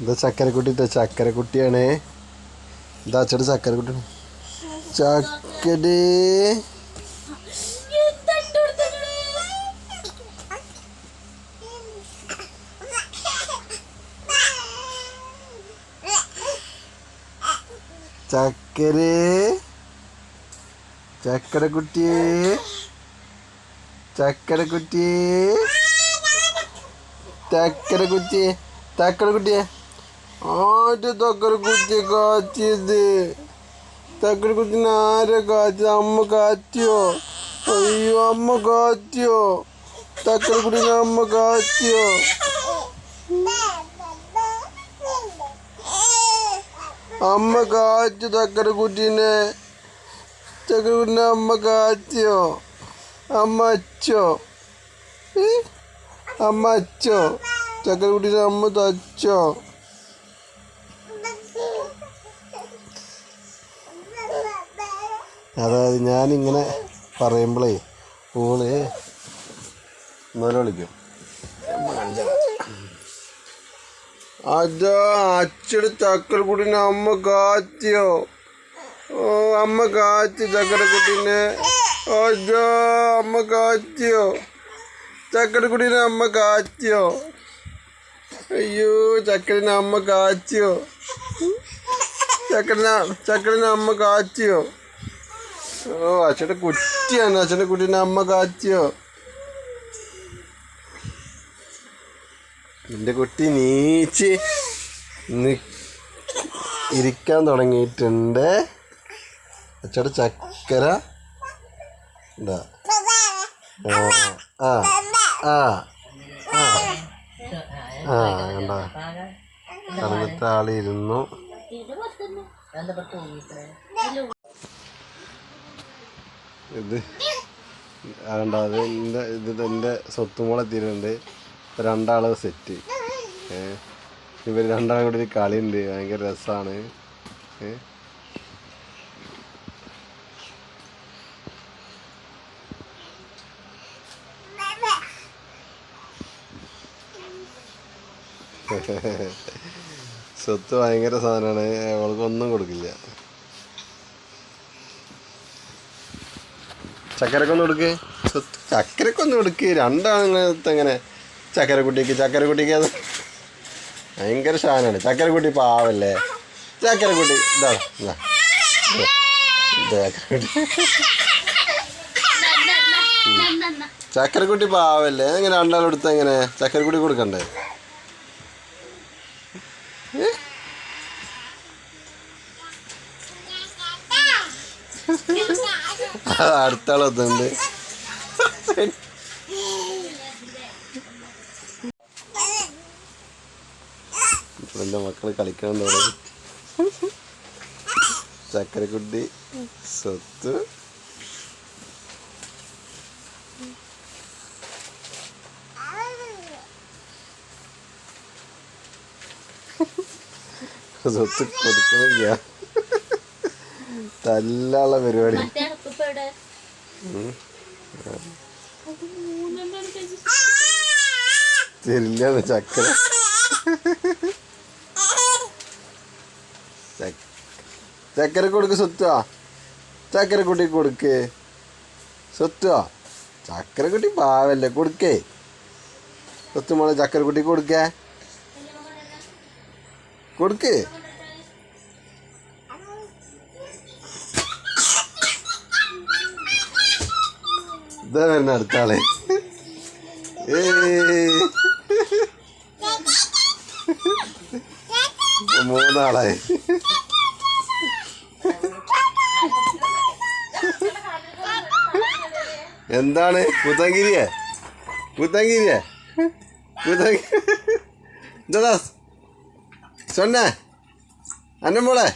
ഇതാ ചക്കരക്കുട്ടി ഇട്ട ചക്കരക്കുട്ടിയാണ്. ഇതാ അച്ചടി ചക്കരക്കുട്ടിയാണ്. ചക്കരേ ചക്കരേ. ചക്കരക്കുട്ടിയേ ചക്കരക്കുട്ടിയേ ചക്കരക്കുട്ടിയെ ചക്കരക്കുട്ടിയെ. ആര് ചക്കരക്കുട്ടിയെ കാച്ചിയത് ചക്കരക്കുട്ടിനെ ആരെ കാച്ചിയത് അമ്മ കാച്ചിയോ അയ്യോ അമ്മ കാച്ചിയോ ചക്കരക്കുട്ടിനെ അമ്മ കാച്ചിയോ അമ്മ കാച്ചു ചക്കരക്കുട്ടീനെ ചക്കരക്കുട്ടിനെ അമ്മ കാച്ചിയോ അമ്മ അച്ചോ ഏ? അമ്മ അച്ചോ ചക്കരക്കുട്ടീനെ അമ്മ തച്ചോ അതായത് ഞാനിങ്ങനെ പറയുമ്പോഴേ ഓൾ വിളിക്കും. അതോ അച്ചടി ചക്കരക്കുട്ടീനെ അമ്മ കാത്തിയോ അമ്മ കാച്ചി ചക്കരക്കുട്ടീനെ അജോ അമ്മ കാത്തിയോ ചക്കരക്കുട്ടീനെ അമ്മ കാറ്റിയോ അയ്യോ ചക്കരനെ അമ്മ കാച്ചിയോ? ചക്കരന ചക്കരനെ അമ്മ കാച്ചിയോ? ഓ അച്ഛന്റെ കുറ്റിയാണ് അച്ഛന്റെ കുട്ടീനെ അമ്മ കാച്ചിയോ? എന്റെ കുട്ടി നീച്ച് ഇരിക്കാൻ തുടങ്ങിയിട്ടുണ്ട്. അച്ഛടെ ചക്കര. എന്താ ആ ആ ആ ആ. കണ്ട? കടന്നിട്ട് ആളിരുന്നു ഇത് കണ്ട അത് എന്റെ ഇത് എന്റെ സ്വത്തുമോളെ എത്തിയിട്ടുണ്ട്. രണ്ടാൾ സെറ്റ്. ഇവർ രണ്ടാളും കൂടി ഒരു കളിയുണ്ട്. ഭയങ്കര രസമാണ് സ്വത്ത് ഭയങ്കര സാധനമാണ് അവൾക്കൊന്നും കൊടുക്കില്ല. ചക്കരക്കൊന്ന് കൊടുക്ക്. സ്വത്ത് ചക്കരക്കൊന്ന് കൊടുക്ക്. രണ്ടാണ് എങ്ങനെ ചക്കരക്കുട്ടിക്ക് ചക്കരക്കുട്ടിക്ക് അത് ഭയങ്കര ഷാനാണ്. ചക്കരക്കുട്ടി പാവല്ലേ? ചക്കരക്കുട്ടി ഇതാണ് ഇതാ. ഇത് ചക്കരക്കുട്ടി. ചക്കരക്കുട്ടി പാവല്ലേ? എങ്ങനെ രണ്ടാളും എടുത്ത എങ്ങനെ ചക്കരക്കുട്ടി കൊടുക്കണ്ടേ? അത് എന്റെ മക്കൾ മക്കൾ തുടങ്ങി. ചക്കരക്കുട്ടി സ്വത്ത്. സ്വത്ത് കൊടുക്കണില്ല. തല്ലുള്ള പരിപാടി. തരില്ല ചക്കര ചക്ക- ചക്കര കൊടുക്ക് സ്വത്തുവാ? ചക്കര കുട്ടി കൊടുക്ക്. സ്വത്തുവാ? ചക്കര കുട്ടി പാവല്ലേ കൊടുക്കേ. സ്വത്ത് മോളെ ചക്കര കുട്ടി കൊടുക്കേ കൊടുക്ക്. ഇതാ വരുന്ന അടുത്ത ആളെ. മൂന്നാളായി എന്താണ്? പുത്തങ്കിരിയെ പുത്തങ്കിരിയെ പുത്തങ്കി എന്താ സൊന്നെ? അന്നെ മോളെ?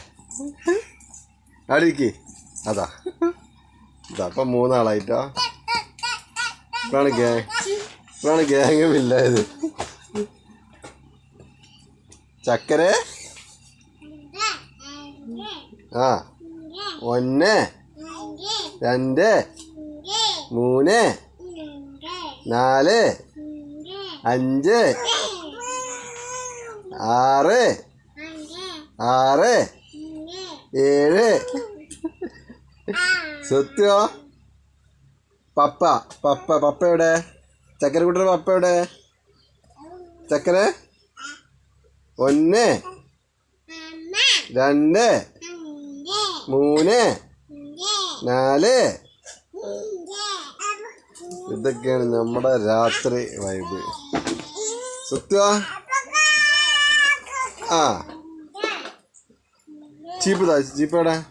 അടിക്ക് അതാ. ഇതാ അപ്പം മൂന്നാളായിട്ടോ? ഇപ്പോഴാണ് ഗ്യാങ് ഇപ്പോഴാണ് ഗ്യാങ് ഇല്ലായത് ചക്കര? ആ. ഒന്ന്. രണ്ട്. മൂന്ന്. നാല്. അഞ്ച്. ആറ്. ആറ്. ഏഴ്. സത്യോ പപ്പ. പപ്പ പപ്പ എവിടെ? ചക്കര കൂട്ടർ പപ്പ എവിടെ? ചക്കര? ഒന്ന്. രണ്ട്. മൂന്ന്. നാല്. ഇതൊക്കെയാണ് നമ്മുടെ രാത്രി വൈബ്. സത്യ ആ. ചീപ്പ് താ ചീപ്പ് എവിടെ?